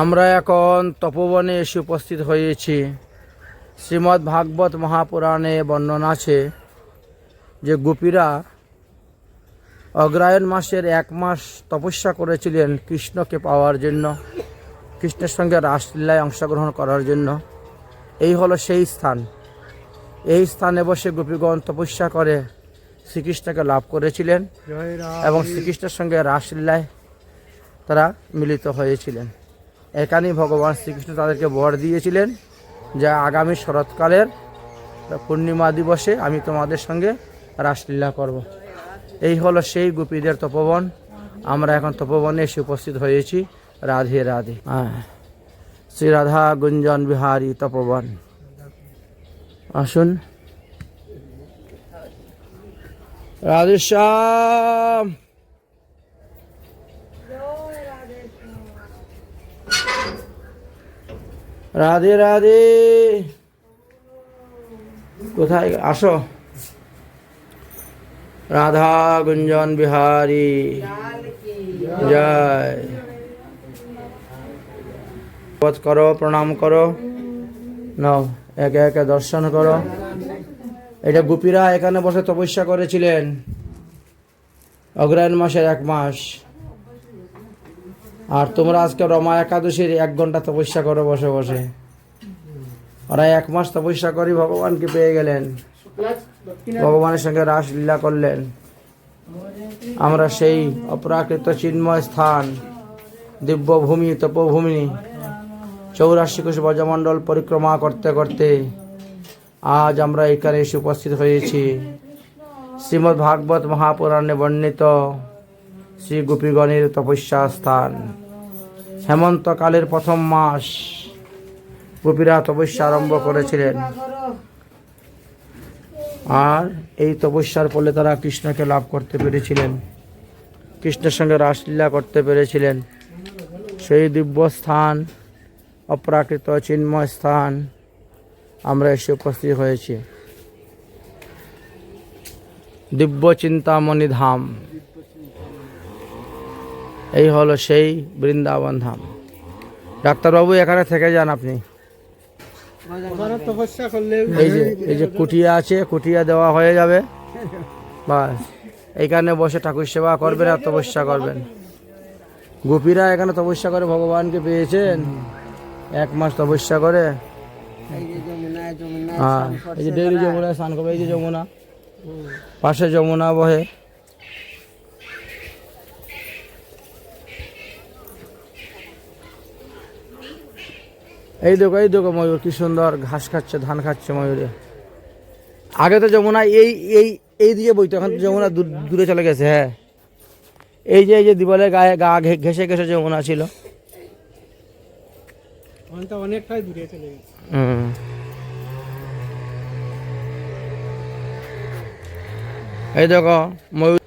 আমরা এখন তপবনে এসে উপস্থিত হয়েছি। শ্রীমদ্ ভাগবত মহাপুরাণে বর্ণনা আছে যে গোপীরা অগ্রায়ণ মাসের এক মাস তপস্যা করেছিলেন কৃষ্ণকে পাওয়ার জন্য কৃষ্ণের সঙ্গে রাসলীলায় অংশগ্রহণ করার জন্য। এই হলো সেই স্থান। এই স্থানে বসে গোপীগণ তপস্যা করে শ্রীকৃষ্ণকে লাভ করেছিলেন এবং শ্রীকৃষ্ণের সঙ্গে রাসলীলায় তারা মিলিত হয়েছিলেন। এখানেই ভগবান শ্রীকৃষ্ণ তাদেরকে বর দিয়েছিলেন যে আগামী শরৎকালের পূর্ণিমা দিবসে আমি তোমাদের সঙ্গে রাসলীলা করব। এই হলো সেই গোপীদের তপবন। আমরা এখন তপবনে এসে উপস্থিত হয়েছি। রাধে রাধে। হ্যাঁ শ্রী রাধা গুঞ্জন বিহারী তপবন। আসুন। রাধেশ্যাম রাধে রাধে। কোথায়? আসো। রাধা গুঞ্জন বিহারী। জয়। পথ করো, প্রণাম করো। নাও, একে একে দর্শন করো। এটা গোপীরা এখানে বসে তপস্যা করেছিলেন। অগ্রায়ণ মাসের এক মাস। আর তোমরা আজকে রমা একাদশীর এক ঘণ্টা তপস্যা করো বসে বসে। ওরা এক মাস তপস্যা করে ভগবানকে পেয়ে গেলেন। ভগবানের সঙ্গে রাস লীলা করলেন। আমরা সেই অপ্রাকৃত চিন্ময় স্থান, দিব্যভূমি, তপভূমি, চৌরাশি কোষ ব্রজমণ্ডল পরিক্রমা করতে করতে আজ আমরা এখানে এসে উপস্থিত হয়েছি। শ্রীমদ্ ভাগবত মহাপুরাণে বর্ণিত শ্রী গোপীগণের তপস্যা স্থান হেমন্তকালের প্রথম মাস গোপীরা তপস্যা আরম্ভ করেছিলেন। আর এই তপস্যার ফলে তারা কৃষ্ণকে লাভ করতে পেরেছিলেন। কৃষ্ণের সঙ্গে রাসলীলা করতে পেরেছিলেন। সেই দিব্য স্থান অপ্রাকৃত চিন্ময় স্থান আমরা এসে উপস্থিত হয়েছি। দিব্য চিন্তামণি ধাম এই হলো সেই বৃন্দাবন ধাম। ডাক্তারবাবু, এখানে থেকে যান আপনি। এই যে এই যে কুটিয়া আছে, কুটিয়া দেওয়া হয়ে যাবে। বাস, এইখানে বসে ঠাকুর সেবা করবেন আর তপস্যা করবেন। গোপীরা এখানে তপস্যা করে ভগবানকে পেয়েছেন। এক মাস তপস্যা করে। হ্যাঁ এই যে ডেইলি যমুনা স্নান করবে, এই যে যমুনা। পাশে যমুনা বহে। এই দেখো এই দেখো ময়ূর কি সুন্দর ঘাস খাচ্ছে ধান খাচ্ছে ময়ূরে। আগে তো যমুনা এই এই এই দিকে বইতো এখন যমুনা দূর- চলে গেছে হ্যাঁ। এই যে এই যে দিবালের গায়ে গা ঘেসে ঘেসে যমুনা ছিল। অনেকটাই দূরে চলে গেছে। হুম। এই দেখো ময়ূর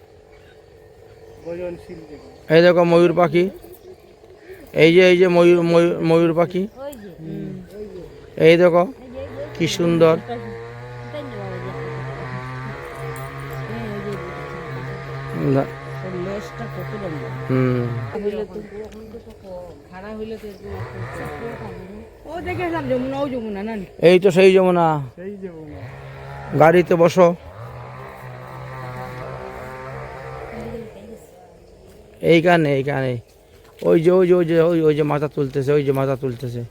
এই দেখো ময়ূর পাখি। এই যে এই যে ময়ূর ময়ূর ময়ূর পাখি। এই দেখো, কি সুন্দর। এই তো সেই যমুনা। গাড়িতে বসো। এইখানে এইখানে। ওই যে ওই যে ওই যে ওই যে মাথা তুলতেছে, ওই যে মাথা তুলতেছে।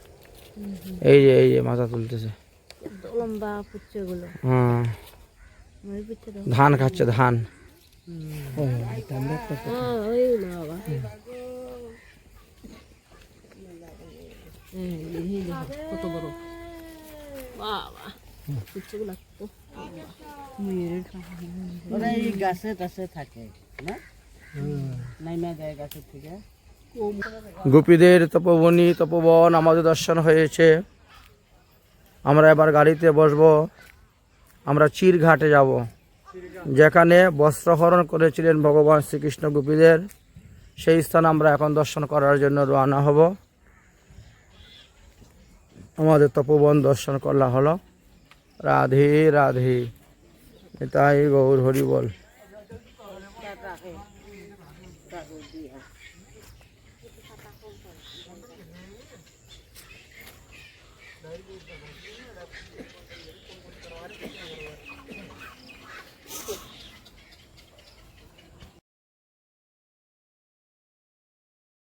এই যে এই যে মাথা তুলতেছে। লম্বা পুচ্ছে গুলো হুম ওই পুচ্ছে তো। ধান খাচ্ছে ধান। কত বড়। বাবা পুচ্ছে গুলো ময়ূরের গাছে টাছে থাকে না? নাইমা যায় গাছের থেকে। গোপীদের তপবনী তপবন আমাদের দর্শন হয়েছে। আমরা এবার গাড়িতে বসবো। আমরা চিরঘাটে যাব। যেখানে বস্ত্রহরণ করেছিলেন ভগবান শ্রীকৃষ্ণ গোপীদের। সেই স্থান আমরা এখন দর্শন করার জন্য রওনা হব। আমাদের তপবন দর্শন করলা হলো। রাধে রাধে। তাই গৌর হরি